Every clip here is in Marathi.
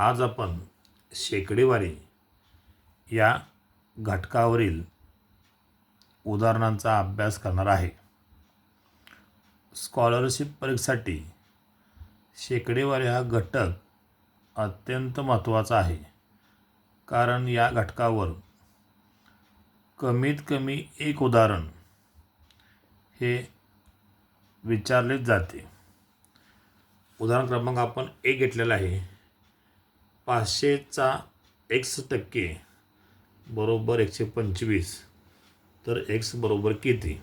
आज आपण शेकडेवारी या घटकावरील उदाहरणांचा अभ्यास करणार आहे. स्कॉलरशिप परीक्षेसाठी शेकडेवारी हा घटक अत्यंत महत्त्वाचा आहे. कारण या घटकावर कमीत कमी एक उदाहरण हे विचारलेच जाते. उदाहरण क्रमांक आपण एक घेतलेला आहे. पाचशेचा एक्स टक्के बरोबर एकशे पंचवीस तर एक्स बरोबर किती?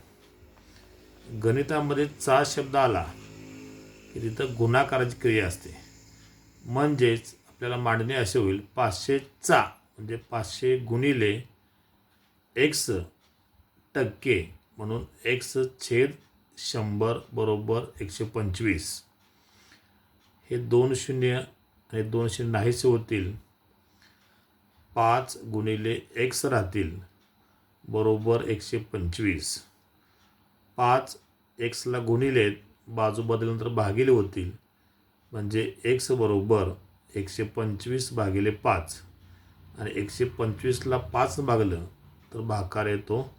गणितामध्ये चा शब्द आला की तिथं गुणाकाराची क्रिया असते. म्हणजेच आपल्याला मांडणे असे होईल पाचशेचा म्हणजे पाचशे गुणिले एक्स टक्के म्हणून एक्स छेद शंभर बरोबर एकशे पंचवीस. हे दोन शून्य आणि दोनशे नाहीसे होतील. पाच गुणिले एक्स राहतील. बरोबर एकशे पंचवीस. पाच एक्सला गुणिले बाजू बदलल्यानंतर भागिले होतील. म्हणजे एक्स बरोबर एकशे पंचवीस भागिले पाच. आणि एकशे पंचवीसला पाच भागलं तर भाकार येतो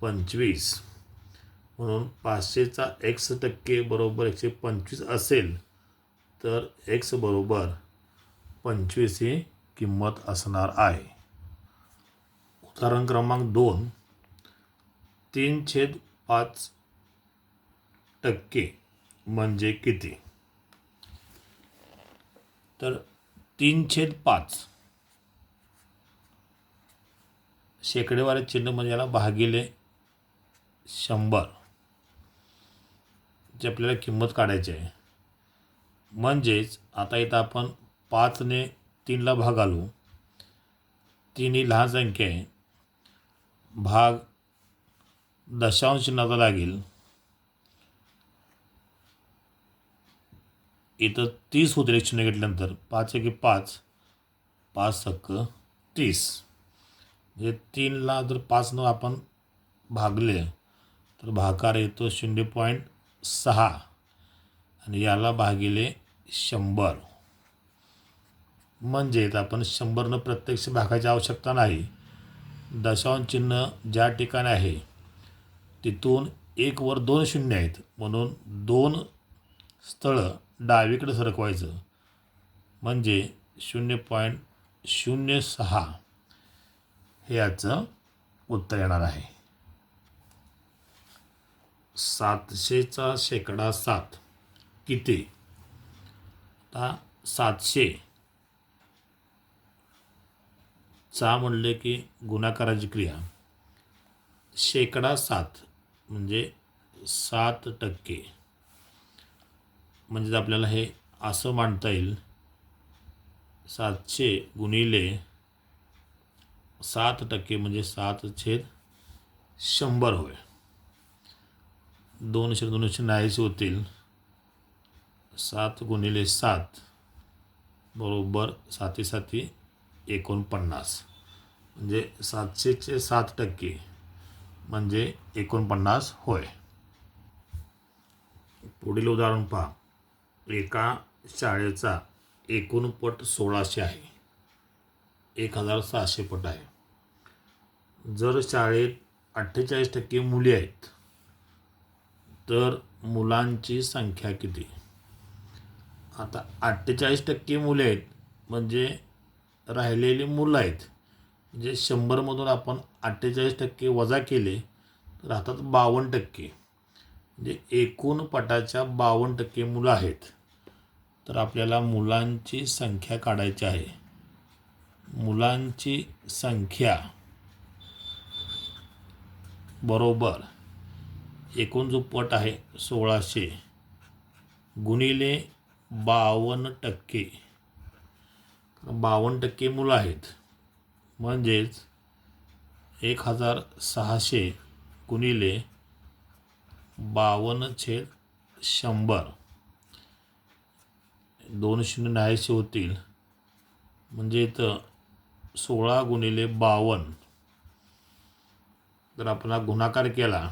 पंचवीस. म्हणून पाचशेचा एक्स टक्के बरोबर एकशे पंचवीस असेल. तर एक्स बरोबर पंचवीस ही किंमत असणार आहे. उदाहरण क्रमांक दोन. तीन छेद पाच टक्के म्हणजे किती? तर तीन छेद पाच. शेकडेवारी चिन्ह म्हणजे याला भागिले शंभर. जे आपल्याला किंमत काढायची आहे. म्हणजेच आता इथं आपण पाचने तीनला भाग आलो. तीन ही लहान संख्या आहे. भाग दशांश चिन्हाचा लागेल. इथं तीस होते एक चिन्ह घेतल्यानंतर. पाच एक पाच पाच सक्क तीस. म्हणजे तीनला जर पाचनं आपण भागले तर भाकार येतो शून्य पॉईंट सहा. आणि याला भागिले शंभर. म्हणजेच आपण शंभरनं प्रत्यक्ष भागायची आवश्यकता नाही. दशांश चिन्ह ज्या ठिकाणी आहे तिथून एक वर दोन शून्य आहेत. म्हणून दोन स्थळं डावीकडे सरकवायचं. म्हणजे शून्य पॉईंट शून्य सहा. हे याचं उत्तर येणार आहे. सातशेचा शेकडा सात. किती? आता सातशे. चा म्हणले की गुणाकाराची क्रिया. शेकडा सात म्हणजे सात टक्के. म्हणजेच आपल्याला हे असं मांडता येईल. सातशे गुणिले सात टक्के म्हणजे सात छेद शंभर होय. दोनशे दोनशे नाहीसे होतील. सात गुणिले सात बरोबर साती साती एकोणपन्नास. म्हणजे सातशेचे सात टक्के म्हणजे एकोणपन्नास होय. पुढील उदाहरण पहा. एका शाळेचा एकूण पट सोळाशे आहे. एक हजार सहाशे पट आहे. जर शाळेत अठ्ठेचाळीस टक्के मुली आहेत तर मुलांची संख्या किती? आता अठ्ठेचाळीस टक्के मुले आहेत म्हणजे राहिलेली मुलं आहेत. म्हणजे शंभरमधून आपण अठ्ठेचाळीस टक्के वजा केले तर राहतात बावन्न टक्के. म्हणजे एकूण पटाच्या बावन्न टक्के मुलं आहेत. तर आपल्याला मुलांची संख्या काढायची आहे. मुलांची संख्या बरोबर एकूण जो पट आहे सोळाशे गुणिले बावन्न टक्के. बावन्न टक्के मुलं आहेत. म्हणजेच एक हजार सहाशे गुणिले बावन्न छेद शंभर. दोन शून्य न्यायचे होतील. म्हणजे इथं सोळा गुणिले बावन्न. जर आपण हा गुणाकार केला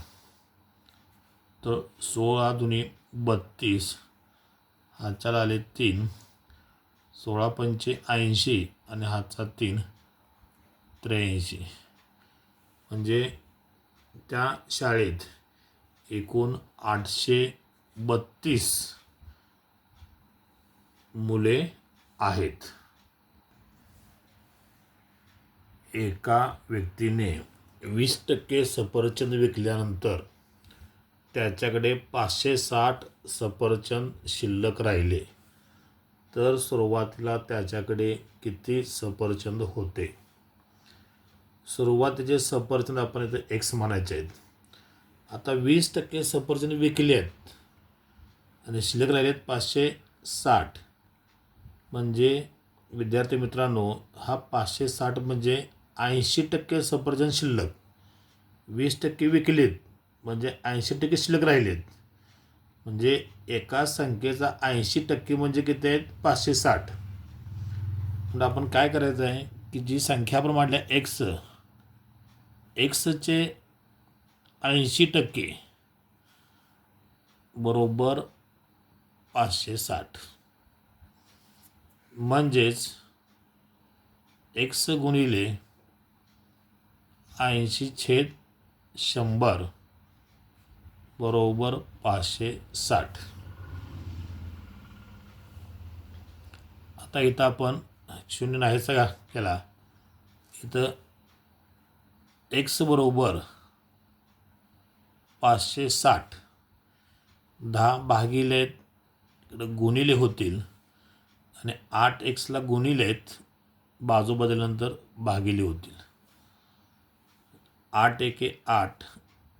तर सोळा दुनी बत्तीस. हाताला आले तीन. सोळा पंचे ऐंशी आणि हातचा तीन त्र्याऐंशी. म्हणजे त्या शाळेत एकूण आठशे बत्तीस मुले आहेत. एका व्यक्तीने वीस टक्के सफरचंद विकल्यानंतर त्याच्याकडे पाचशे साठ सफरचंद शिल्लक राहिले. तर सुरुवातीला त्याच्याकडे किती सफरचंद होते? सुरुवातीचे सफरचंद आपण इथं एक्स म्हणायचे आहेत. आता वीस टक्के सफरचंद विकले आहेत. आणि शिल्लक राहिले आहेत पाचशे साठ. म्हणजे विद्यार्थी मित्रांनो हा पाचशे साठ म्हणजे ऐंशी टक्के सफरचंद शिल्लक. वीस टक्के विकलेत. म्हणजे ऐंशी टक्के शिल्लक राहिलेत. म्हणजे एका संख्येचा ऐंशी टक्के म्हणजे किती आहेत? पाचशे साठ. म्हणजे आपण काय करायचं आहे? की जी संख्या आपण मांडल्या एक्स एक्सचे ऐंशी टक्के बरोबर पाचशे साठ. म्हणजेच एक्स गुणिले ऐंशी छेद शंभर. बरोबर पाचशे साठ. आता इथं आपण शून्य नाहीचा केला? इथं एक्स बरोबर पाचशे साठ. दहा भागिले गुणिले होतील आणि आठ एक्सला गुणिलेत बाजू बदलल्यानंतर भागिले होतील. आठ एके आठ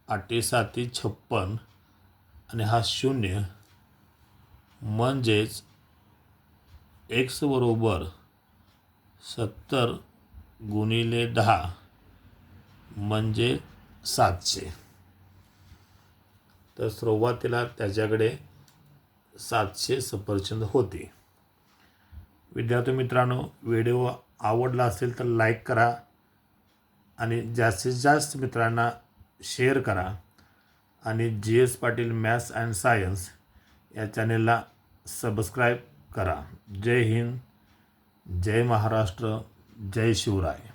आठे छप्पन आणि हा शून्य म्हणजेच एक्स बरोबर सत्तर गुणिले दहा म्हणजे सातशे. तर सुरुवातीला त्याच्याकडे सातशे सफरचंद होते. विद्यार्थी मित्रांनो व्हिडिओ आवडला असेल तर लाईक करा आणि जास्तीत जास्त मित्रांना शेअर करा आणि G S Patil maths and science या चॅनेलला सबस्क्राईब करा. जय हिंद जय महाराष्ट्र जय शिवराय.